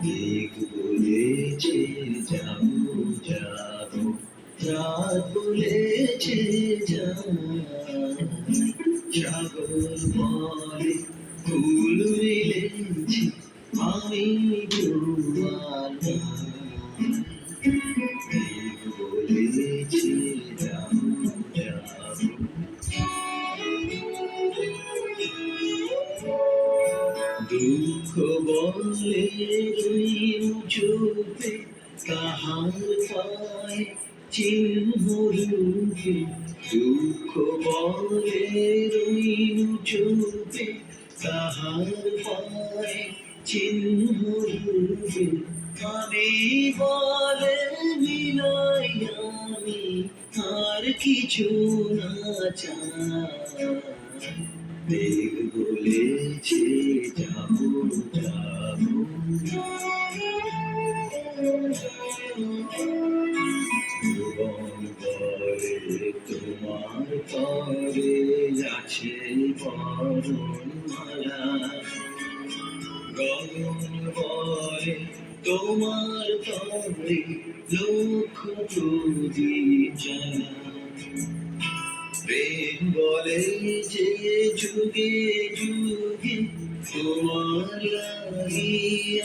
মেঘ বলেছে যাব যাব রাত বলেছে সাগর বলে ফুল মিলেছে আমি ডুবার দুঃখ বলে রইল চোখে তাহার পায় দুঃখ বলে চোখে তাহার পায় চিহ্ন আমি বলে মিলাই আর কিছু না বলেছে আছে বরণ মালা গগন বলে তোমার তরে লক্ষ প্রদীপ জ্বালা প্রেম বলে যে যুগে যুগে তোমার লাগি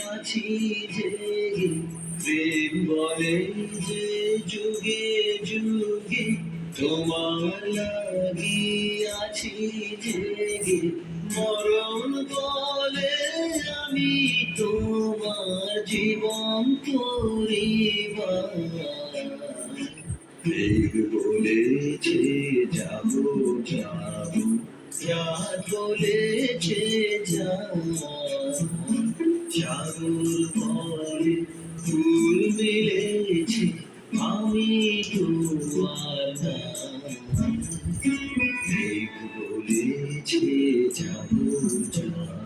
আছি যে প্রেম বলে যে যুগে যুগে তোমার লাগি আছি যে মরণ বলে আমি তোমার জীবন মেঘ বলেছে যাব যাব রাত বলেছে সাগর পরে ফুল মিলেছে আমি বলেছে যাব যাব